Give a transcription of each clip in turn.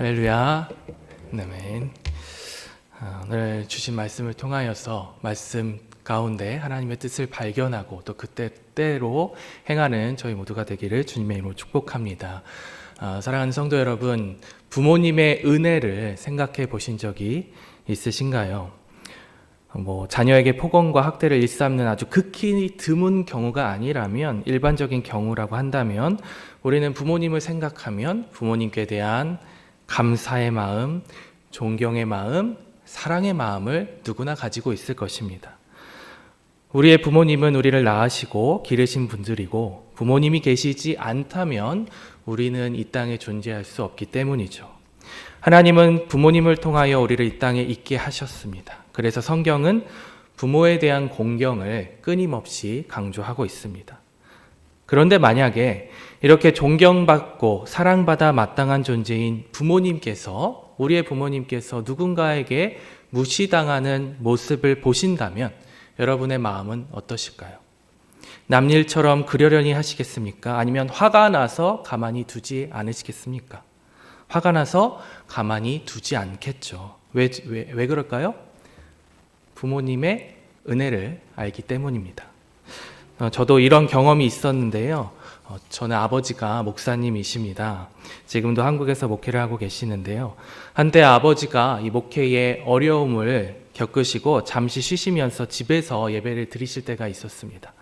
할렐루야. 아멘. 아, 오늘 주신 말씀을 통하여서 말씀 가운데 하나님의 뜻을 발견하고 또 그때 때로 행하는 저희 모두가 되기를 주님의 이름으로 축복합니다. 아, 사랑하는 성도 여러분, 부모님의 은혜를 생각해 보신 적이 있으신가요? 뭐 자녀에게 폭언과 학대를 일삼는 아주 극히 드문 경우가 아니라면 일반적인 경우라고 한다면 우리는 부모님을 생각하면 부모님께 대한 감사의 마음, 존경의 마음, 사랑의 마음을 누구나 가지고 있을 것입니다. 우리의 부모님은 우리를 낳으시고 기르신 분들이고 부모님이 계시지 않다면 우리는 이 땅에 존재할 수 없기 때문이죠. 하나님은 부모님을 통하여 우리를 이 땅에 있게 하셨습니다. 그래서 성경은 부모에 대한 공경을 끊임없이 강조하고 있습니다. 그런데 만약에 이렇게 존경받고 사랑받아 마땅한 존재인 부모님께서 우리의 부모님께서 누군가에게 무시당하는 모습을 보신다면 여러분의 마음은 어떠실까요? 남일처럼 그러려니 하시겠습니까? 아니면 화가 나서 가만히 두지 않으시겠습니까? 화가 나서 가만히 두지 않겠죠. 왜, 왜, 왜 그럴까요? 부모님의 은혜를 알기 때문입니다. 어, 저도 이런 경험이 있었는데요. 어, 저는 아버지가 목사님이십니다. 지금도 한국에서 목회를 하고 계시는데요. 한때 아버지가 이 목회의 어려움을 겪으시고 잠시 쉬시면서 집에서 예배를 드리실 때가 있었습니다.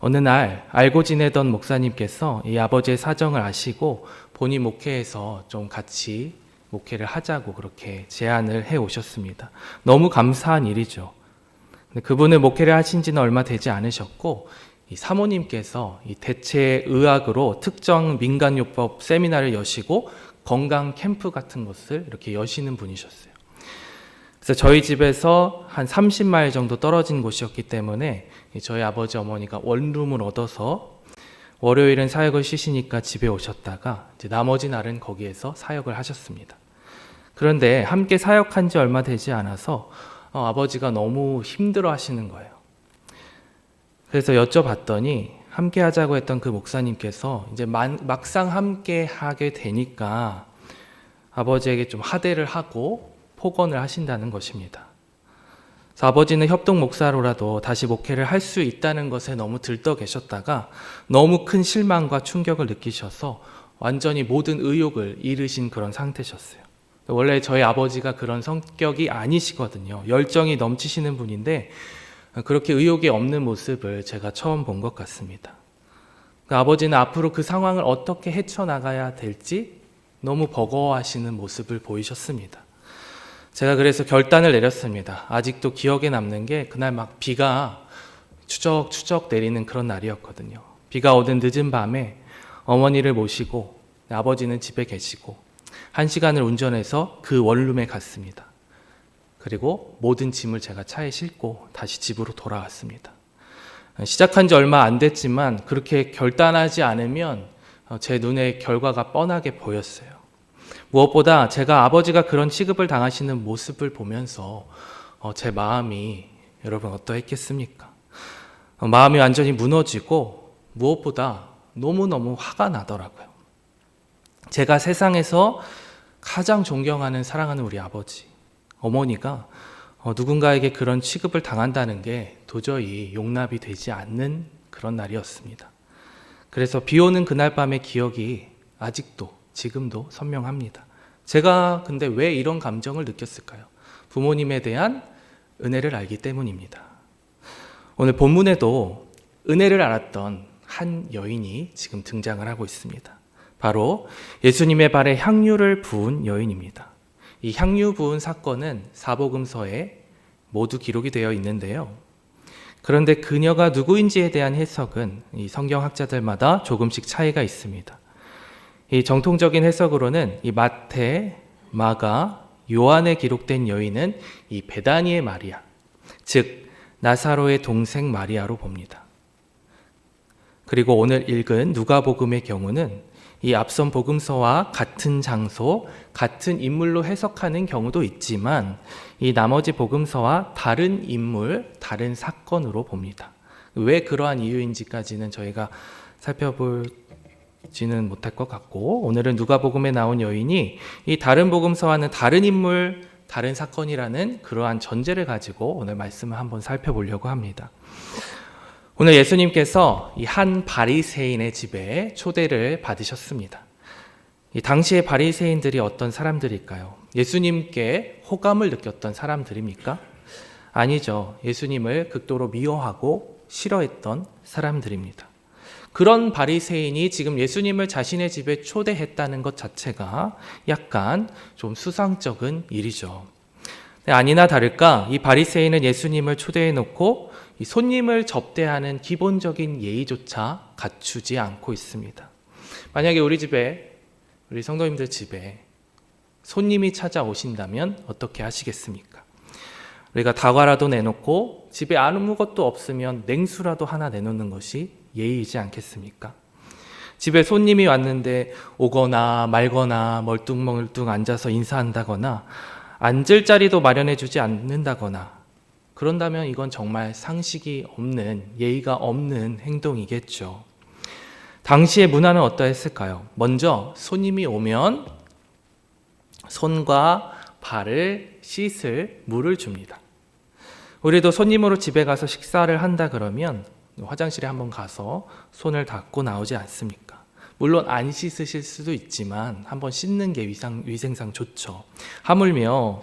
어느 날 알고 지내던 목사님께서 이 아버지의 사정을 아시고 본인 목회에서 좀 같이 목회를 하자고 그렇게 제안을 해 오셨습니다. 너무 감사한 일이죠. 그분을 목회를 하신 지는 얼마 되지 않으셨고 이 사모님께서 이 대체 의학으로 특정 민간요법 세미나를 여시고 건강 캠프 같은 것을 이렇게 여시는 분이셨어요. 그래서 저희 집에서 한 30마일 정도 떨어진 곳이었기 때문에 저희 아버지 어머니가 원룸을 얻어서 월요일은 사역을 쉬시니까 집에 오셨다가 나머지 날은 거기에서 사역을 하셨습니다. 그런데 함께 사역한 지 얼마 되지 않아서 어, 아버지가 너무 힘들어 하시는 거예요. 그래서 여쭤봤더니 함께 하자고 했던 그 목사님께서 이제 만, 막상 함께 하게 되니까 아버지에게 좀 하대를 하고 폭언을 하신다는 것입니다. 아버지는 협동 목사로라도 다시 목회를 할 수 있다는 것에 너무 들떠 계셨다가 너무 큰 실망과 충격을 느끼셔서 완전히 모든 의욕을 잃으신 그런 상태셨어요. 원래 저희 아버지가 그런 성격이 아니시거든요. 열정이 넘치시는 분인데 그렇게 의욕이 없는 모습을 제가 처음 본 것 같습니다. 그 아버지는 앞으로 그 상황을 어떻게 헤쳐나가야 될지 너무 버거워하시는 모습을 보이셨습니다. 제가 그래서 결단을 내렸습니다. 아직도 기억에 남는 게 그날 막 비가 추적추적 내리는 그런 날이었거든요. 비가 오던 늦은 밤에 어머니를 모시고 아버지는 집에 계시고 한 시간을 운전해서 그 원룸에 갔습니다. 그리고 모든 짐을 제가 차에 싣고 다시 집으로 돌아왔습니다. 시작한 지 얼마 안 됐지만 그렇게 결단하지 않으면 제 눈에 결과가 뻔하게 보였어요. 무엇보다 제가 아버지가 그런 취급을 당하시는 모습을 보면서 어, 제 마음이 여러분 어떠했겠습니까? 어, 마음이 완전히 무너지고 무엇보다 너무너무 화가 나더라고요. 제가 세상에서 가장 존경하는 사랑하는 우리 아버지, 어머니가 어, 누군가에게 그런 취급을 당한다는 게 도저히 용납이 되지 않는 그런 날이었습니다. 그래서 비 오는 그날 밤의 기억이 아직도 지금도 선명합니다. 제가 근데 왜 이런 감정을 느꼈을까요? 부모님에 대한 은혜를 알기 때문입니다. 오늘 본문에도 은혜를 알았던 한 여인이 지금 등장을 하고 있습니다. 바로 예수님의 발에 향유를 부은 여인입니다. 이 향유 부은 사건은 사복음서에 모두 기록이 되어 있는데요. 그런데 그녀가 누구인지에 대한 해석은 이 성경학자들마다 조금씩 차이가 있습니다. 이 정통적인 해석으로는 이 마태, 마가, 요한에 기록된 여인은 이 베다니의 마리아, 즉 나사로의 동생 마리아로 봅니다. 그리고 오늘 읽은 누가복음의 경우는 이 앞선 복음서와 같은 장소, 같은 인물로 해석하는 경우도 있지만 이 나머지 복음서와 다른 인물, 다른 사건으로 봅니다. 왜 그러한 이유인지까지는 저희가 살펴볼 지는 못할 것 같고 오늘은 누가복음에 나온 여인이 이 다른 복음서와는 다른 인물, 다른 사건이라는 그러한 전제를 가지고 오늘 말씀을 한번 살펴보려고 합니다. 오늘 예수님께서 이 한 바리새인의 집에 초대를 받으셨습니다. 이 당시의 바리새인들이 어떤 사람들일까요? 예수님께 호감을 느꼈던 사람들입니까? 아니죠. 예수님을 극도로 미워하고 싫어했던 사람들입니다. 그런 바리새인이 지금 예수님을 자신의 집에 초대했다는 것 자체가 약간 좀 수상적인 일이죠. 네, 아니나 다를까 이 바리새인은 예수님을 초대해 놓고 이 손님을 접대하는 기본적인 예의조차 갖추지 않고 있습니다. 만약에 우리 집에 우리 성도님들 집에 손님이 찾아오신다면 어떻게 하시겠습니까? 우리가 다과라도 내놓고 집에 아무것도 없으면 냉수라도 하나 내놓는 것이 예의이지 않겠습니까? 집에 손님이 왔는데 오거나 말거나 멀뚱멀뚱 앉아서 인사한다거나 앉을 자리도 마련해 주지 않는다거나 그런다면 이건 정말 상식이 없는 예의가 없는 행동이겠죠. 당시의 문화는 어떠했을까요? 먼저 손님이 오면 손과 발을 씻을 물을 줍니다. 우리도 손님으로 집에 가서 식사를 한다 그러면 화장실에 한번 가서 손을 닦고 나오지 않습니까? 물론 안 씻으실 수도 있지만 한번 씻는 게 위생상 좋죠. 하물며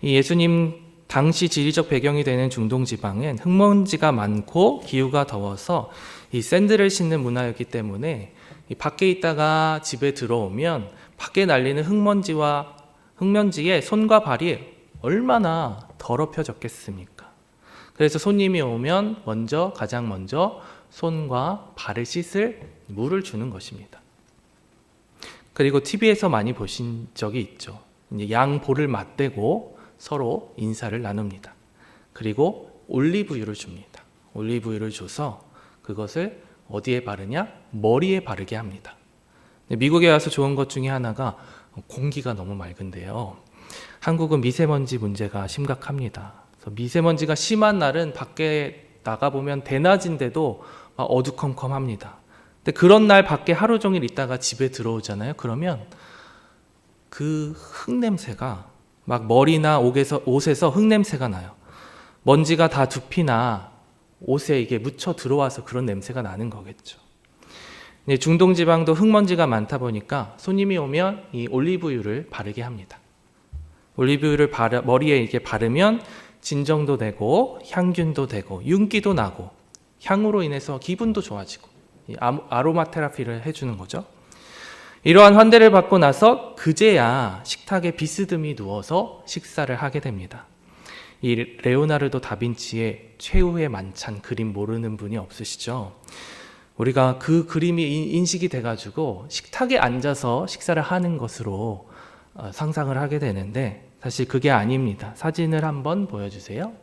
이 예수님 당시 지리적 배경이 되는 중동 지방은 흙먼지가 많고 기후가 더워서 이 샌들을 신는 문화였기 때문에 이 밖에 있다가 집에 들어오면 밖에 날리는 흙먼지와 흙먼지에 손과 발이 얼마나 더럽혀졌겠습니까? 그래서 손님이 오면 먼저 가장 먼저 손과 발을 씻을 물을 주는 것입니다. 그리고 TV에서 많이 보신 적이 있죠. 양 볼을 맞대고 서로 인사를 나눕니다. 그리고 올리브유를 줍니다. 올리브유를 줘서 그것을 어디에 바르냐? 머리에 바르게 합니다. 미국에 와서 좋은 것 중에 하나가 공기가 너무 맑은데요. 한국은 미세먼지 문제가 심각합니다. 미세먼지가 심한 날은 밖에 나가 보면 대낮인데도 막 어두컴컴합니다. 근데 그런 날 밖에 하루 종일 있다가 집에 들어오잖아요. 그러면 그 흙 냄새가 막 머리나 옷에서 옷에서 흙 냄새가 나요. 먼지가 다 두피나 옷에 이게 묻혀 들어와서 그런 냄새가 나는 거겠죠. 네, 중동 지방도 흙먼지가 많다 보니까 손님이 오면 이 올리브유를 바르게 합니다. 올리브유를 바르, 머리에 이렇게 바르면 진정도 되고 향균도 되고 윤기도 나고 향으로 인해서 기분도 좋아지고 아로마 테라피를 해주는 거죠. 이러한 환대를 받고 나서 그제야 식탁에 비스듬히 누워서 식사를 하게 됩니다. 이 레오나르도 다빈치의 최후의 만찬 그림 모르는 분이 없으시죠? 우리가 그 그림이 인식이 돼가지고 식탁에 앉아서 식사를 하는 것으로 어, 상상을 하게 되는데 사실 그게 아닙니다. 사진을 한번 보여주세요.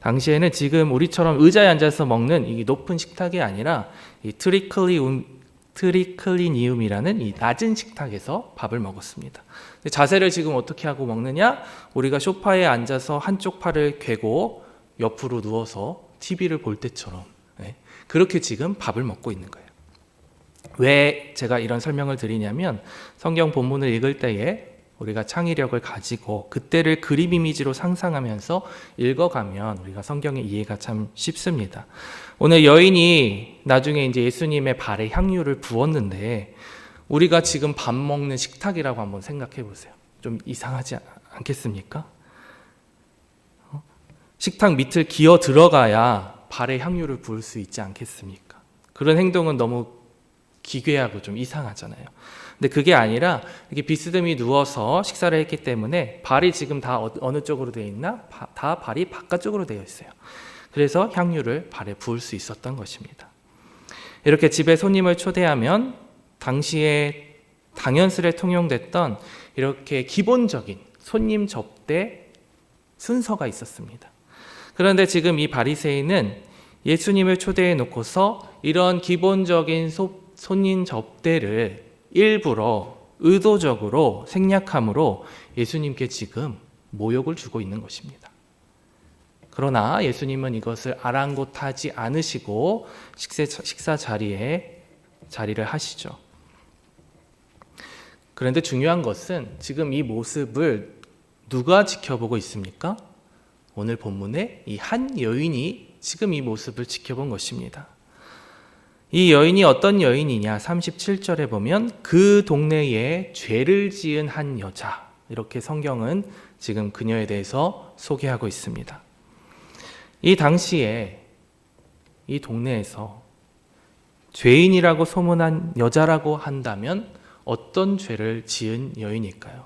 당시에는 지금 우리처럼 의자에 앉아서 먹는 이 높은 식탁이 아니라 이 트리클리움 트리클리니움이라는 이 낮은 식탁에서 밥을 먹었습니다. 자세를 지금 어떻게 하고 먹느냐? 우리가 소파에 앉아서 한쪽 팔을 괴고 옆으로 누워서 TV를 볼 때처럼 네. 그렇게 지금 밥을 먹고 있는 거예요. 왜 제가 이런 설명을 드리냐면 성경 본문을 읽을 때에 우리가 창의력을 가지고 그때를 그림 이미지로 상상하면서 읽어가면 우리가 성경의 이해가 참 쉽습니다. 오늘 여인이 나중에 이제 예수님의 발에 향유를 부었는데 우리가 지금 밥 먹는 식탁이라고 한번 생각해 보세요. 좀 이상하지 않겠습니까? 어? 식탁 밑을 기어 들어가야 발에 향유를 부을 수 있지 않겠습니까? 그런 행동은 너무 기괴하고 좀 이상하잖아요. 근데 그게 아니라 이렇게 비스듬히 누워서 식사를 했기 때문에 발이 지금 다 어, 어느 쪽으로 되어 있나? 다 발이 바깥쪽으로 되어 있어요. 그래서 향유를 발에 부을 수 있었던 것입니다. 이렇게 집에 손님을 초대하면 당시에 당연스레 통용됐던 이렇게 기본적인 손님 접대 순서가 있었습니다. 그런데 지금 이 바리새인은 예수님을 초대해 놓고서 이런 기본적인 소, 손님 접대를 일부러 의도적으로 생략함으로 예수님께 지금 모욕을 주고 있는 것입니다. 그러나 예수님은 이것을 아랑곳하지 않으시고 식사, 자리에 자리를 하시죠. 그런데 중요한 것은 지금 이 모습을 누가 지켜보고 있습니까? 오늘 본문에 이 한 여인이 지금 이 모습을 지켜본 것입니다. 이 여인이 어떤 여인이냐? 37절에 보면 그 동네에 죄를 지은 한 여자. 이렇게 성경은 지금 그녀에 대해서 소개하고 있습니다. 이 당시에 이 동네에서 죄인이라고 소문한 여자라고 한다면 어떤 죄를 지은 여인일까요?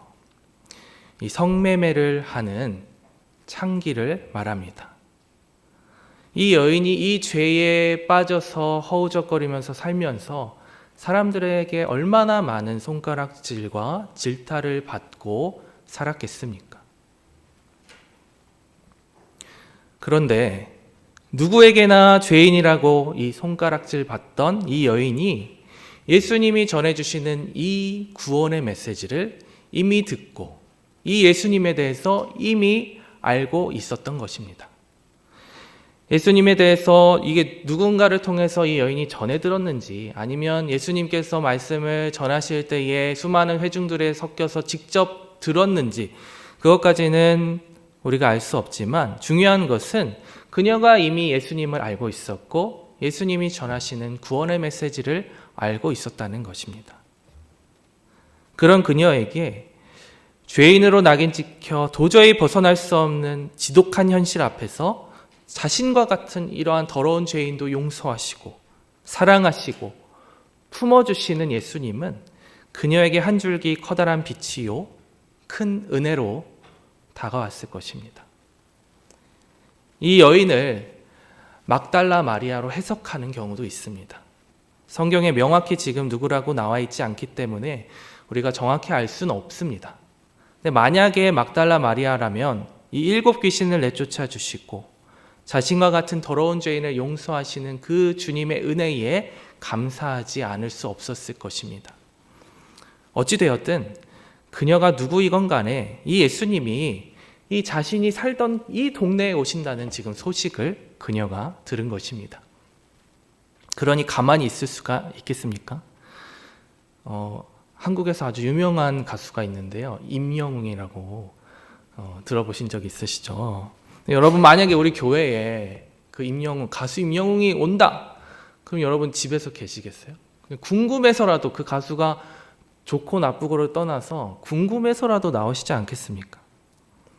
이 성매매를 하는 창기를 말합니다. 이 여인이 이 죄에 빠져서 허우적거리면서 살면서 사람들에게 얼마나 많은 손가락질과 질타를 받고 살았겠습니까? 그런데 누구에게나 죄인이라고 이 손가락질 받던 이 여인이 예수님이 전해주시는 이 구원의 메시지를 이미 듣고 이 예수님에 대해서 이미 알고 있었던 것입니다. 예수님에 대해서 이게 누군가를 통해서 이 여인이 전해 들었는지 아니면 예수님께서 말씀을 전하실 때에 수많은 회중들에 섞여서 직접 들었는지 그것까지는 우리가 알 수 없지만 중요한 것은 그녀가 이미 예수님을 알고 있었고 예수님이 전하시는 구원의 메시지를 알고 있었다는 것입니다. 그런 그녀에게 죄인으로 낙인 찍혀 도저히 벗어날 수 없는 지독한 현실 앞에서 자신과 같은 이러한 더러운 죄인도 용서하시고 사랑하시고 품어주시는 예수님은 그녀에게 한 줄기 커다란 빛이요 큰 은혜로 다가왔을 것입니다. 이 여인을 막달라 마리아로 해석하는 경우도 있습니다. 성경에 명확히 지금 누구라고 나와 있지 않기 때문에 우리가 정확히 알 수는 없습니다. 근데 만약에 막달라 마리아라면 이 일곱 귀신을 내쫓아 주시고 자신과 같은 더러운 죄인을 용서하시는 그 주님의 은혜에 감사하지 않을 수 없었을 것입니다. 어찌되었든 그녀가 누구이건 간에 이 예수님이 이 자신이 살던 이 동네에 오신다는 지금 소식을 그녀가 들은 것입니다. 그러니 가만히 있을 수가 있겠습니까? 어, 한국에서 아주 유명한 가수가 있는데요. 임영웅이라고 어, 들어보신 적 있으시죠? 여러분 만약에 우리 교회에 그 임영웅 가수 임영웅이 온다. 그럼 여러분 집에서 계시겠어요? 궁금해서라도 그 가수가 좋고 나쁘고를 떠나서 궁금해서라도 나오시지 않겠습니까?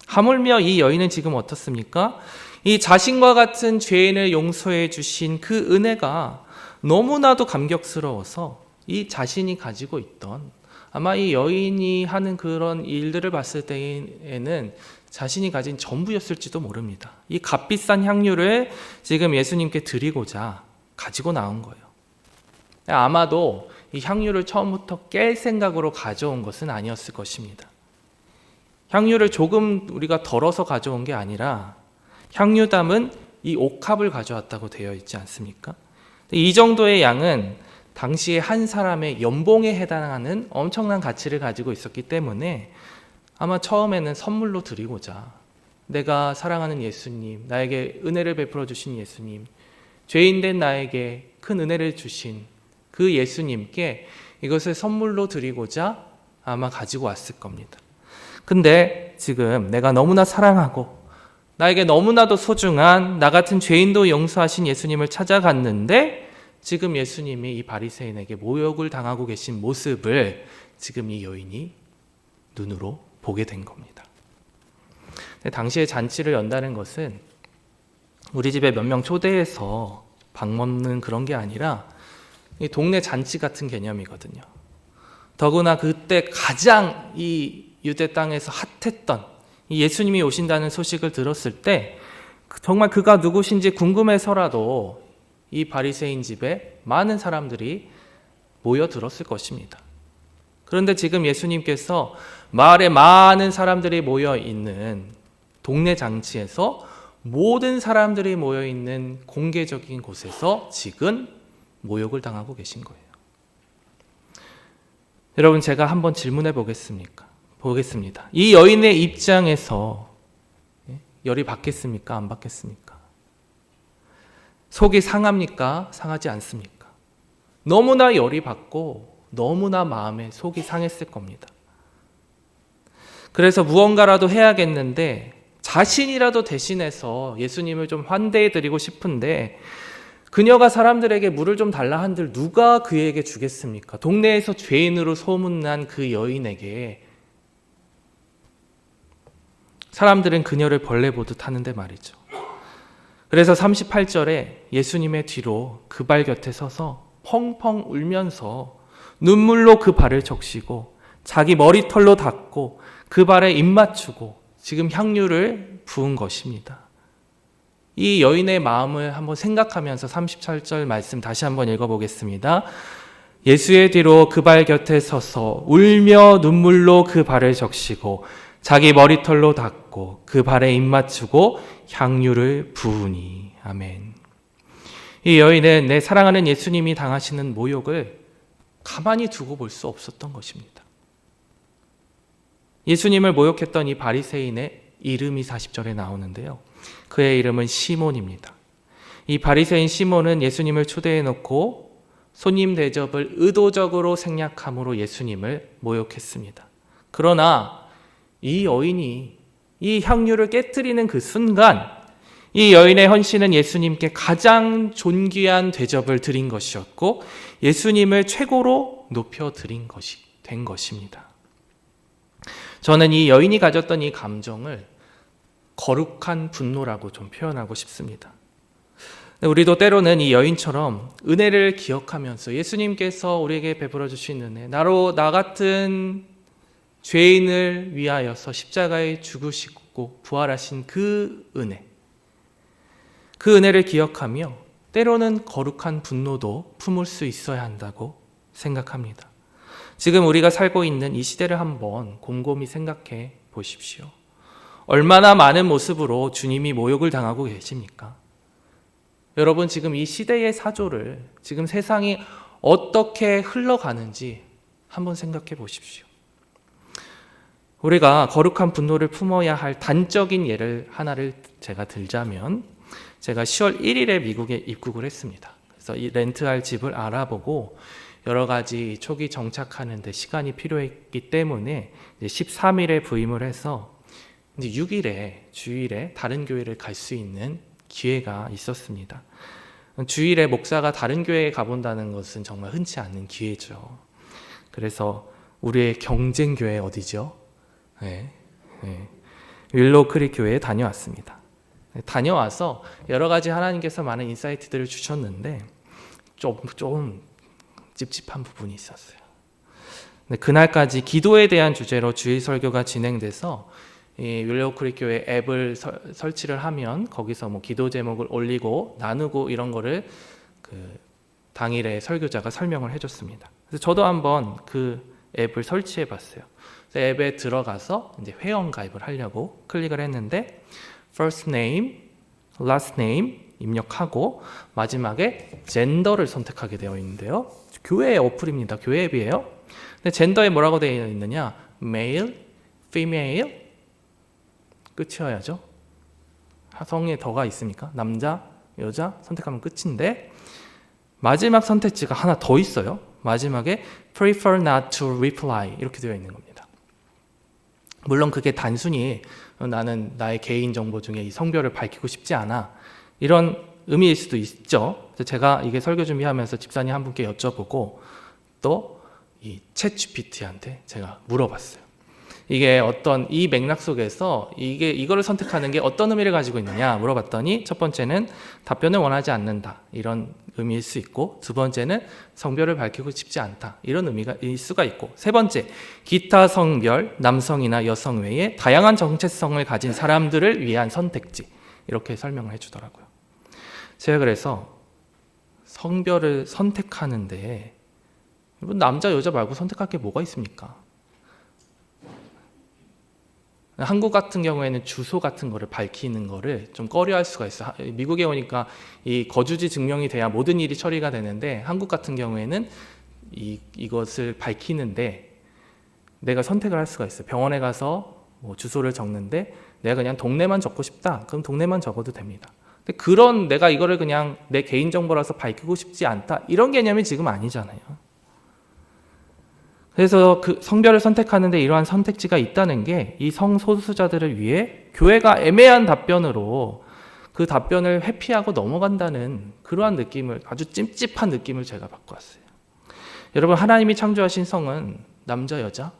하물며 이 여인은 지금 어떻습니까? 이 자신과 같은 죄인을 용서해 주신 그 은혜가 너무나도 감격스러워서 이 자신이 가지고 있던 아마 이 여인이 하는 그런 일들을 봤을 때에는 자신이 가진 전부였을지도 모릅니다. 이 값비싼 향유를 지금 예수님께 드리고자 가지고 나온 거예요. 아마도 이 향유를 처음부터 깰 생각으로 가져온 것은 아니었을 것입니다. 향유를 조금 우리가 덜어서 가져온 게 아니라 향유담은 이 옥합을 가져왔다고 되어 있지 않습니까? 이 정도의 양은 당시에 한 사람의 연봉에 해당하는 엄청난 가치를 가지고 있었기 때문에 아마 처음에는 선물로 드리고자 내가 사랑하는 예수님, 나에게 은혜를 베풀어 주신 예수님, 죄인된 나에게 큰 은혜를 주신 그 예수님께 이것을 선물로 드리고자 아마 가지고 왔을 겁니다. 근데 지금 내가 너무나 사랑하고 나에게 너무나도 소중한 나 같은 죄인도 용서하신 예수님을 찾아갔는데 지금 예수님이 이 바리새인에게 모욕을 당하고 계신 모습을 지금 이 여인이 눈으로 보게 된 겁니다. 당시에 잔치를 연다는 것은 우리 집에 몇 명 초대해서 방문는 그런 게 아니라 동네 잔치 같은 개념이거든요. 더구나 그때 가장 이 유대 땅에서 핫했던 예수님이 오신다는 소식을 들었을 때 정말 그가 누구신지 궁금해서라도 이 바리새인 집에 많은 사람들이 모여들었을 것입니다. 그런데 지금 예수님께서 마을에 많은 사람들이 모여 있는 동네 장치에서 모든 사람들이 모여 있는 공개적인 곳에서 지금 모욕을 당하고 계신 거예요. 여러분 제가 한번 질문해 보겠습니까? 보겠습니다. 이 여인의 입장에서 예? 열이 받겠습니까? 안 받겠습니까? 속이 상합니까? 상하지 않습니까? 너무나 열이 받고 너무나 마음에 속이 상했을 겁니다. 그래서 무언가라도 해야겠는데 자신이라도 대신해서 예수님을 좀 환대해 드리고 싶은데 그녀가 사람들에게 물을 좀 달라 한들 누가 그에게 주겠습니까? 동네에서 죄인으로 소문난 그 여인에게 사람들은 그녀를 벌레 보듯 하는데 말이죠. 그래서 38절에 예수님의 뒤로 그 발 곁에 서서 펑펑 울면서 눈물로 그 발을 적시고 자기 머리털로 닦고 그 발에 입 맞추고 지금 향유를 부은 것입니다. 이 여인의 마음을 한번 생각하면서 37절 말씀 다시 한번 읽어보겠습니다. 예수의 뒤로 그 발 곁에 서서 울며 눈물로 그 발을 적시고 자기 머리털로 닦고 그 발에 입 맞추고 향유를 부으니 아멘. 이 여인은 내 사랑하는 예수님이 당하시는 모욕을 가만히 두고 볼 수 없었던 것입니다. 예수님을 모욕했던 이 바리새인의 이름이 40절에 나오는데요. 그의 이름은 시몬입니다. 이 바리새인 시몬은 예수님을 초대해 놓고 손님 대접을 의도적으로 생략함으로 예수님을 모욕했습니다. 그러나 이 여인이 이 향유를 깨뜨리는 그 순간 이 여인의 헌신은 예수님께 가장 존귀한 대접을 드린 것이었고 예수님을 최고로 높여 드린 것이 된 것입니다. 저는 이 여인이 가졌던 이 감정을 거룩한 분노라고 좀 표현하고 싶습니다. 우리도 때로는 이 여인처럼 은혜를 기억하면서 예수님께서 우리에게 베풀어 주신 은혜, 나로 나 같은 죄인을 위하여서 십자가에 죽으시고 부활하신 그 은혜, 그 은혜를 기억하며 때로는 거룩한 분노도 품을 수 있어야 한다고 생각합니다. 지금 우리가 살고 있는 이 시대를 한번 곰곰이 생각해 보십시오. 얼마나 많은 모습으로 주님이 모욕을 당하고 계십니까? 여러분, 지금 이 시대의 사조를, 지금 세상이 어떻게 흘러가는지 한번 생각해 보십시오. 우리가 거룩한 분노를 품어야 할 단적인 예를 하나를 제가 들자면, 제가 10월 1일에 미국에 입국을 했습니다. 그래서 이 렌트할 집을 알아보고 여러 가지 초기 정착하는데 시간이 필요했기 때문에 13일에 부임을 해서 이제 6일에 주일에 다른 교회를 갈 수 있는 기회가 있었습니다. 주일에 목사가 다른 교회에 가본다는 것은 정말 흔치 않은 기회죠. 그래서 우리의 경쟁 교회 어디죠? 네, 네. 윌로우 크릭 교회에 다녀왔습니다. 네, 다녀와서 여러 가지 하나님께서 많은 인사이트들을 주셨는데 좀, 좀 찝찝한 부분이 있었어요. 그날까지 기도에 대한 주제로 주일 설교가 진행돼서 이 크릭 교회 앱을 서, 설치를 하면 거기서 뭐 기도 제목을 올리고 나누고 이런 거를 그 당일에 설교자가 설명을 해줬습니다. 그래서 저도 한번 그 앱을 설치해 봤어요. 앱에 들어가서 이제 회원 가입을 하려고 클릭을 했는데 first name, last name 입력하고 마지막에 젠더를 선택하게 되어 있는데요. 교회 어플입니다. 교회 앱이에요. 근데 젠더에 뭐라고 되어 있느냐? male, female 끝이어야죠. 성에 더가 있습니까? 남자, 여자 선택하면 끝인데 마지막 선택지가 하나 더 있어요. 마지막에 prefer not to reply 이렇게 되어 있는 겁니다. 물론 그게 단순히 나는 나의 개인 정보 중에 이 성별을 밝히고 싶지 않아 이런 의미일 수도 있죠. 제가 이게 설교 준비하면서 집사님 한 분께 여쭤보고 또 이 챗 GPT한테 제가 물어봤어요. 이게 어떤 이 맥락 속에서 이게 이거를 선택하는 게 어떤 의미를 가지고 있느냐 물어봤더니 첫 번째는 답변을 원하지 않는다 이런 의미일 수 있고 두 번째는 성별을 밝히고 싶지 않다 이런 의미가 일 수가 있고 세 번째 기타 성별 남성이나 여성 외에 다양한 정체성을 가진 사람들을 위한 선택지 이렇게 설명을 해주더라고요. 제가 그래서 성별을 선택하는데 남자 여자 말고 선택할 게 뭐가 있습니까? 한국 같은 경우에는 주소 같은 거를 밝히는 거를 좀 꺼려 할 수가 있어. 미국에 오니까 이 거주지 증명이 돼야 모든 일이 처리가 되는데 한국 같은 경우에는 이 이것을 밝히는데 내가 선택을 할 수가 있어요. 병원에 가서 뭐 주소를 적는데 내가 그냥 동네만 적고 싶다. 그럼 동네만 적어도 됩니다. 근데 그런 내가 이거를 그냥 내 개인 정보라서 밝히고 싶지 않다. 이런 개념이 지금 아니잖아요. 그래서 그 성별을 선택하는데 이러한 선택지가 있다는 게 이 성소수자들을 위해 교회가 애매한 답변으로 그 답변을 회피하고 넘어간다는 그러한 느낌을 아주 찜찜한 느낌을 제가 받고 왔어요. 여러분 하나님이 창조하신 성은 남자 여자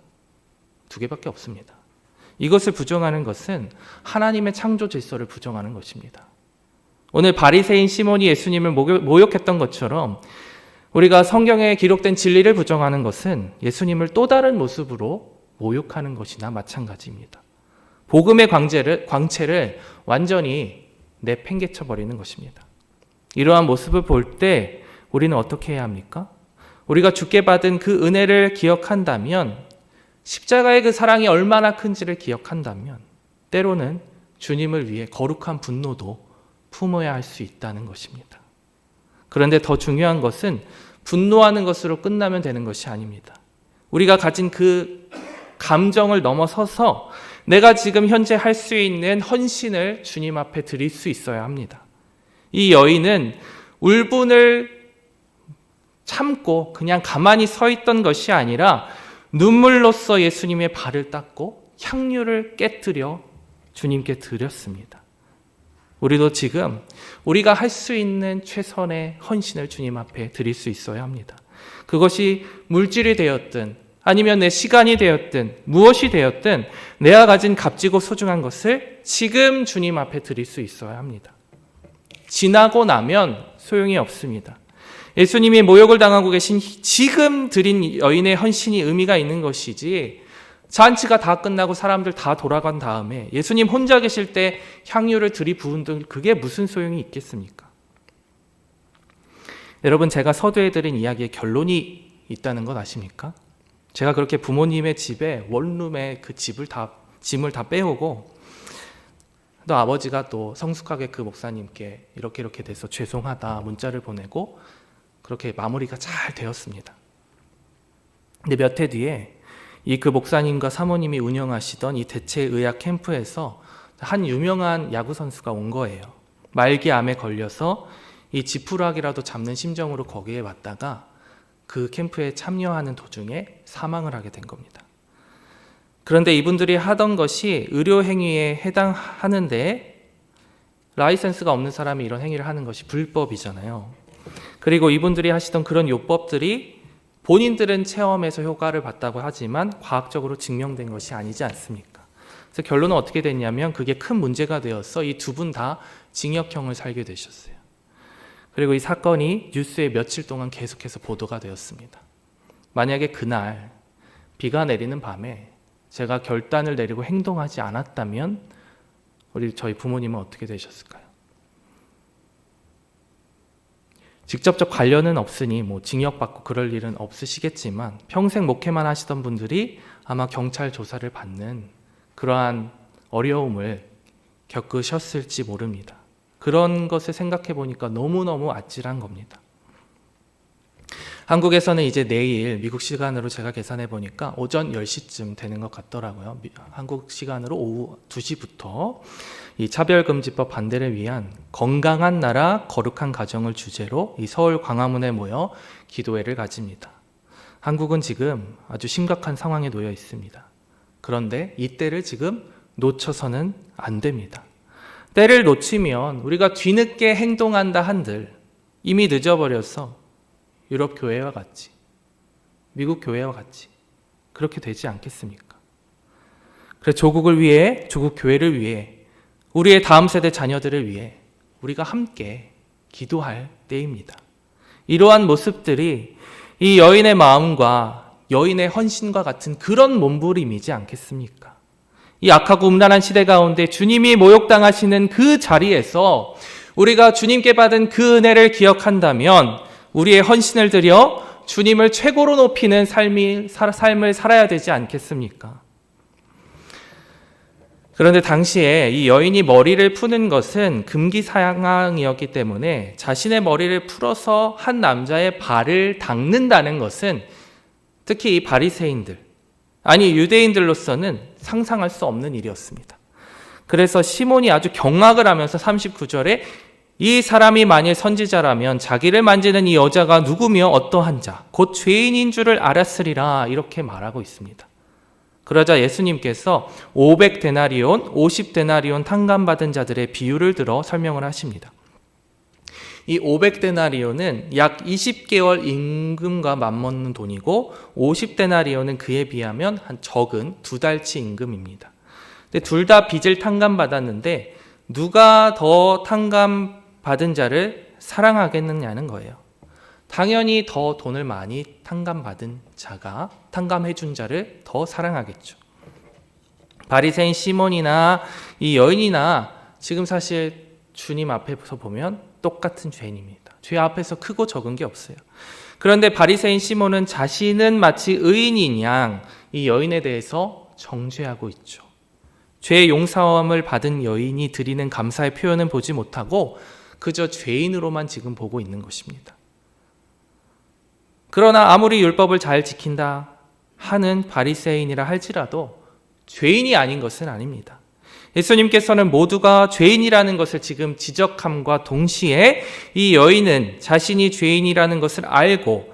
두 개밖에 없습니다. 이것을 부정하는 것은 하나님의 창조 질서를 부정하는 것입니다. 오늘 바리새인 시몬이 예수님을 모욕했던 것처럼 우리가 성경에 기록된 진리를 부정하는 것은 예수님을 또 다른 모습으로 모욕하는 것이나 마찬가지입니다. 복음의 광채를, 광채를 완전히 내팽개쳐 버리는 것입니다. 이러한 모습을 볼 때 우리는 어떻게 해야 합니까? 우리가 주께 받은 그 은혜를 기억한다면 십자가의 그 사랑이 얼마나 큰지를 기억한다면 때로는 주님을 위해 거룩한 분노도 품어야 할 수 있다는 것입니다. 그런데 더 중요한 것은 분노하는 것으로 끝나면 되는 것이 아닙니다. 우리가 가진 그 감정을 넘어서서 내가 지금 현재 할 수 있는 헌신을 주님 앞에 드릴 수 있어야 합니다. 이 여인은 울분을 참고 그냥 가만히 서 있던 것이 아니라 눈물로써 예수님의 발을 닦고 향유를 깨뜨려 주님께 드렸습니다. 우리도 지금 우리가 할 수 있는 최선의 헌신을 주님 앞에 드릴 수 있어야 합니다. 그것이 물질이 되었든 아니면 내 시간이 되었든 무엇이 되었든 내가 가진 값지고 소중한 것을 지금 주님 앞에 드릴 수 있어야 합니다. 지나고 나면 소용이 없습니다. 예수님이 모욕을 당하고 계신 지금 드린 여인의 헌신이 의미가 있는 것이지 잔치가 다 끝나고 사람들 다 돌아간 다음에 예수님 혼자 계실 때 향유를 들이부은 등 그게 무슨 소용이 있겠습니까? 여러분 제가 서두에 드린 이야기의 결론이 있다는 것 아십니까? 제가 그렇게 부모님의 집에 원룸에 그 집을 다 짐을 다 빼오고 또 아버지가 또 성숙하게 그 목사님께 이렇게 이렇게 돼서 죄송하다 문자를 보내고 그렇게 마무리가 잘 되었습니다. 근데 몇 해 뒤에 이 그 목사님과 사모님이 운영하시던 이 대체의학 캠프에서 한 유명한 야구 선수가 온 거예요. 말기암에 걸려서 이 지푸라기라도 잡는 심정으로 거기에 왔다가 그 캠프에 참여하는 도중에 사망을 하게 된 겁니다. 그런데 이분들이 하던 것이 의료 행위에 해당하는데 라이센스가 없는 사람이 이런 행위를 하는 것이 불법이잖아요. 그리고 이분들이 하시던 그런 요법들이 본인들은 체험에서 효과를 봤다고 하지만 과학적으로 증명된 것이 아니지 않습니까? 그래서 결론은 어떻게 됐냐면 그게 큰 문제가 되어서 이 두 분 다 징역형을 살게 되셨어요. 그리고 이 사건이 뉴스에 며칠 동안 계속해서 보도가 되었습니다. 만약에 그날 비가 내리는 밤에 제가 결단을 내리고 행동하지 않았다면 우리 저희 부모님은 어떻게 되셨을까요? 직접적 관련은 없으니 뭐 징역받고 그럴 일은 없으시겠지만 평생 목회만 하시던 분들이 아마 경찰 조사를 받는 그러한 어려움을 겪으셨을지 모릅니다. 그런 것을 생각해 보니까 너무너무 아찔한 겁니다. 한국에서는 이제 내일 미국 시간으로 제가 계산해 보니까 오전 10시쯤 되는 것 같더라고요. 한국 시간으로 오후 2시부터 이 차별금지법 반대를 위한 건강한 나라 거룩한 가정을 주제로 이 서울 광화문에 모여 기도회를 가집니다. 한국은 지금 아주 심각한 상황에 놓여 있습니다. 그런데 이때를 지금 놓쳐서는 안 됩니다. 때를 놓치면 우리가 뒤늦게 행동한다 한들 이미 늦어버려서 유럽 교회와 같이 미국 교회와 같이 그렇게 되지 않겠습니까? 그래서 조국을 위해 조국 교회를 위해 우리의 다음 세대 자녀들을 위해 우리가 함께 기도할 때입니다. 이러한 모습들이 이 여인의 마음과 여인의 헌신과 같은 그런 몸부림이지 않겠습니까? 이 악하고 음란한 시대 가운데 주님이 모욕당하시는 그 자리에서 우리가 주님께 받은 그 은혜를 기억한다면 우리의 헌신을 들여 주님을 최고로 높이는 삶이, 삶을 살아야 되지 않겠습니까? 그런데 당시에 이 여인이 머리를 푸는 것은 금기 상황이었기 때문에 자신의 머리를 풀어서 한 남자의 발을 닦는다는 것은 특히 이 바리새인들 아니 유대인들로서는 상상할 수 없는 일이었습니다. 그래서 시몬이 아주 경악을 하면서 39절에 이 사람이 만일 선지자라면 자기를 만지는 이 여자가 누구며 어떠한 자, 곧 죄인인 줄을 알았으리라 이렇게 말하고 있습니다. 그러자 예수님께서 500데나리온, 50데나리온 탕감받은 자들의 비율을 들어 설명을 하십니다. 이 500데나리온은 약 20개월 임금과 맞먹는 돈이고 50데나리온은 그에 비하면 한 적은 두 달치 임금입니다. 근데 둘 다 빚을 탕감받았는데 누가 더 탕감 받은 자를 사랑하겠느냐는 거예요. 당연히 더 돈을 많이 탕감받은 자가 탕감해 준 자를 더 사랑하겠죠. 바리새인 시몬이나 이 여인이나 지금 사실 주님 앞에서 보면 똑같은 죄인입니다. 죄 앞에서 크고 적은 게 없어요. 그런데 바리새인 시몬은 자신은 마치 의인인 양 이 여인에 대해서 정죄하고 있죠. 죄 용서함을 받은 여인이 드리는 감사의 표현은 보지 못하고 그저 죄인으로만 지금 보고 있는 것입니다. 그러나 아무리 율법을 잘 지킨다 하는 바리새인이라 할지라도 죄인이 아닌 것은 아닙니다. 예수님께서는 모두가 죄인이라는 것을 지금 지적함과 동시에 이 여인은 자신이 죄인이라는 것을 알고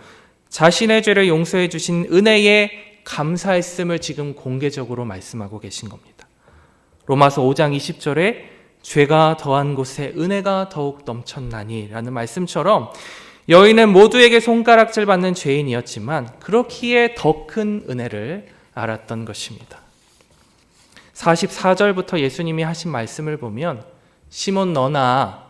자신의 죄를 용서해 주신 은혜에 감사했음을 지금 공개적으로 말씀하고 계신 겁니다. 로마서 5장 20절에 죄가 더한 곳에 은혜가 더욱 넘쳤나니라는 말씀처럼 여인은 모두에게 손가락질 받는 죄인이었지만 그렇기에 더 큰 은혜를 알았던 것입니다. 44절부터 예수님이 하신 말씀을 보면 시몬 너나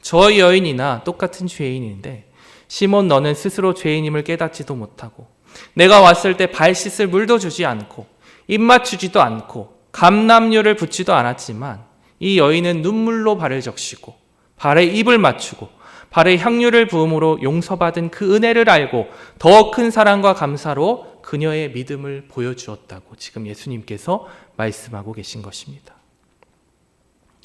저 여인이나 똑같은 죄인인데 시몬 너는 스스로 죄인임을 깨닫지도 못하고 내가 왔을 때 발 씻을 물도 주지 않고 입 맞추지도 않고 감남류를 붓지도 않았지만 이 여인은 눈물로 발을 적시고 발에 입을 맞추고 발에 향유를 부음으로 용서받은 그 은혜를 알고 더 큰 사랑과 감사로 그녀의 믿음을 보여주었다고 지금 예수님께서 말씀하고 계신 것입니다.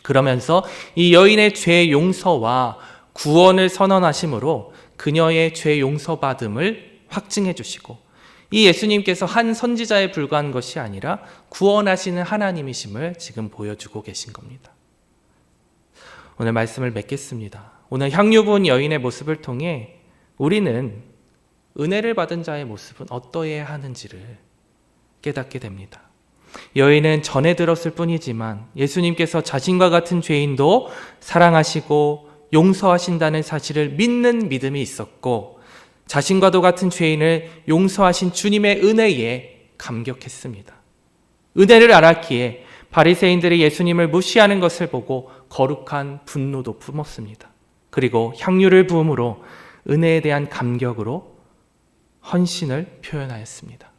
그러면서 이 여인의 죄 용서와 구원을 선언하심으로 그녀의 죄 용서받음을 확증해 주시고 이 예수님께서 한 선지자에 불과한 것이 아니라 구원하시는 하나님이심을 지금 보여주고 계신 겁니다. 오늘 말씀을 맺겠습니다. 오늘 향유 부은 여인의 모습을 통해 우리는 은혜를 받은 자의 모습은 어떠해야 하는지를 깨닫게 됩니다. 여인은 전에 들었을 뿐이지만 예수님께서 자신과 같은 죄인도 사랑하시고 용서하신다는 사실을 믿는 믿음이 있었고 자신과도 같은 죄인을 용서하신 주님의 은혜에 감격했습니다. 은혜를 알았기에 바리새인들이 예수님을 무시하는 것을 보고 거룩한 분노도 품었습니다. 그리고 향유를 부음으로 은혜에 대한 감격으로 헌신을 표현하였습니다.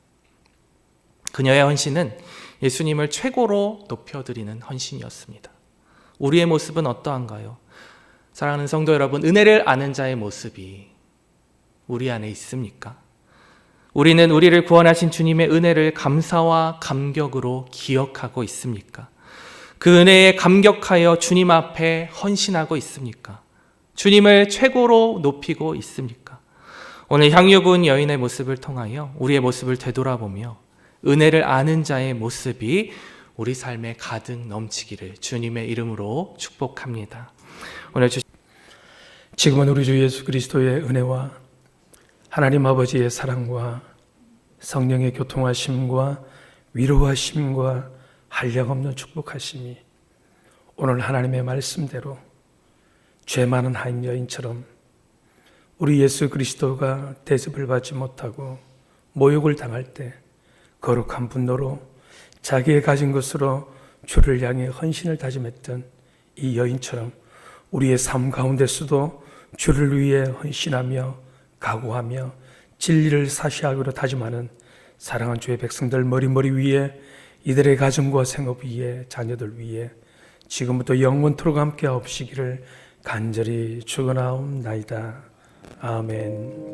그녀의 헌신은 예수님을 최고로 높여드리는 헌신이었습니다. 우리의 모습은 어떠한가요? 사랑하는 성도 여러분, 은혜를 아는 자의 모습이 우리 안에 있습니까? 우리는 우리를 구원하신 주님의 은혜를 감사와 감격으로 기억하고 있습니까? 그 은혜에 감격하여 주님 앞에 헌신하고 있습니까? 주님을 최고로 높이고 있습니까? 오늘 향유분 여인의 모습을 통하여 우리의 모습을 되돌아보며 은혜를 아는 자의 모습이 우리 삶에 가득 넘치기를 주님의 이름으로 축복합니다. 오늘 주 지금은 우리 주 예수 그리스도의 은혜와 하나님 아버지의 사랑과 성령의 교통하심과 위로하심과 한량 없는 축복하심이 오늘 하나님의 말씀대로 죄 많은 한 여인처럼 우리 예수 그리스도가 대접을 받지 못하고 모욕을 당할 때 거룩한 분노로 자기의 가진 것으로 주를 향해 헌신을 다짐했던 이 여인처럼 우리의 삶 가운데서도 주를 위해 헌신하며 각오하며 진리를 사시하기로 다짐하는 사랑한 주의 백성들 머리머리 위에 이들의 가정과 생업 위에 자녀들 위에 지금부터 영원토록 함께 하옵시기를 간절히 축원하옵나이다. 아멘.